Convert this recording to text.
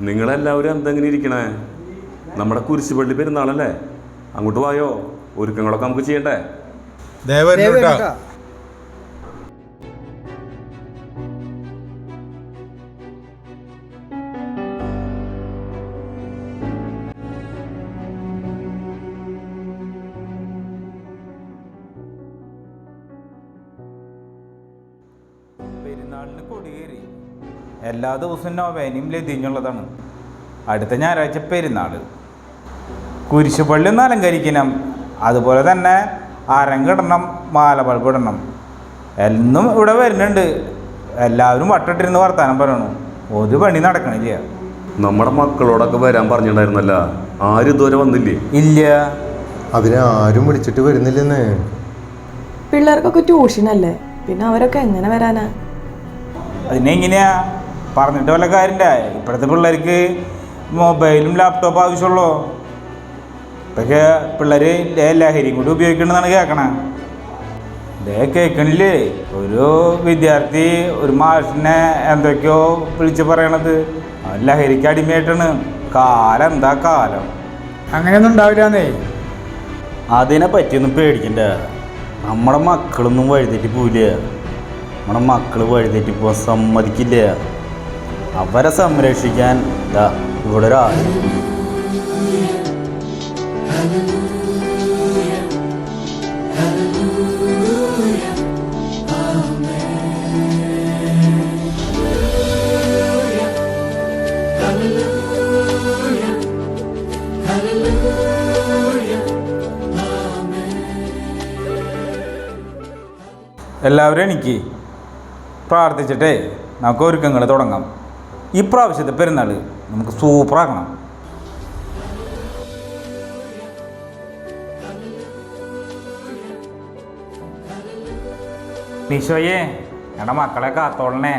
നിങ്ങളെല്ലാവരും എന്തെങ്ങനെ ഇരിക്കണേ? നമ്മുടെ കുരിശുപള്ളി പെരുന്നാളല്ലേ? അങ്ങോട്ട് വായോ? ഒരുക്കങ്ങളൊക്കെ നമുക്ക് ചെയ്യണ്ടേ? ദേവൻ പെരുന്നാളിന് കൊടിയേറി. എല്ലാ ദിവസവും നൊവേനയും ലതിഞ്ഞുള്ളതാണ് അടുത്ത ഞായറാഴ്ച പെരുന്നാൾ കുരിശുപള്ളി ഒന്ന് അലങ്കരിക്കണം. അതുപോലെ തന്നെ അരങ്ങിടണം ഇടണം. എന്നും ഇവിടെ വരുന്നുണ്ട്. എല്ലാവരും വട്ടിട്ടിരുന്ന് വർത്താനം പറയണു. ഒരു പണി നടക്കണില്ല. നമ്മുടെ മക്കളോടൊക്കെ വരാൻ പറഞ്ഞിട്ടുണ്ടായിരുന്നല്ല? ആരും ഇതുവരെ വന്നില്ലേ? ഇല്ല. അതിനെ ആരും വിളിച്ചിട്ട് വരുന്നില്ലെന്ന്. പിള്ളേർക്കൊക്കെ ട്യൂഷൻ അല്ലേ പിന്നെ അവരൊക്കെ എങ്ങനെ വരാനാ? അതിനെങ്ങനെയാ? പറഞ്ഞിട്ട് വല്ല കാര്യമില്ല ഇപ്പോഴത്തെ പിള്ളേർക്ക് മൊബൈലും ലാപ്ടോപ്പും ആവശ്യമുള്ളൂ. ഇപ്പൊക്കെ പിള്ളേർ ലഹരിയും കൂടി ഉപയോഗിക്കണമെന്നാണ് കേൾക്കണേ. ഇതേ കേൾക്കണില്ലേ? ഒരു വിദ്യാർത്ഥി ഒരു മാഷിനെ എന്തൊക്കെയോ വിളിച്ച് പറയണത്. ലഹരിക്ക് അടിമയായിട്ടാണ്. കാലം എന്താ കാലം? അങ്ങനെയൊന്നും ഉണ്ടാവില്ലാന്നേ. അതിനെ പറ്റിയൊന്നും പേടിക്കണ്ട. നമ്മുടെ മക്കളൊന്നും വഴിതെറ്റി പോവില്ല. നമ്മുടെ മക്കൾ വഴിതെറ്റി പോകാൻ സമ്മതിക്കില്ല. അവരെ സംരക്ഷിക്കാൻ ഇവിടെ ഒരാൾ. എല്ലാവരും എനിക്ക് പ്രാർത്ഥിച്ചിട്ടേ നമുക്ക് ഒരുക്കങ്ങൾ തുടങ്ങാം. ഈ പ്രാവശ്യത്തെ പെരുന്നാൾ നമുക്ക് സൂപ്പറാക്കണം നിശോയെ എടാ മക്കളെ കാത്തോളണേ.